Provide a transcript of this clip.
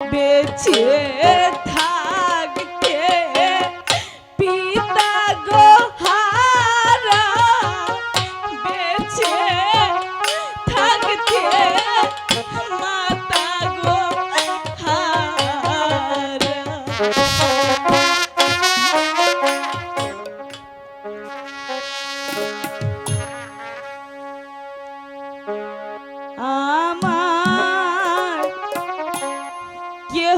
বেঁচে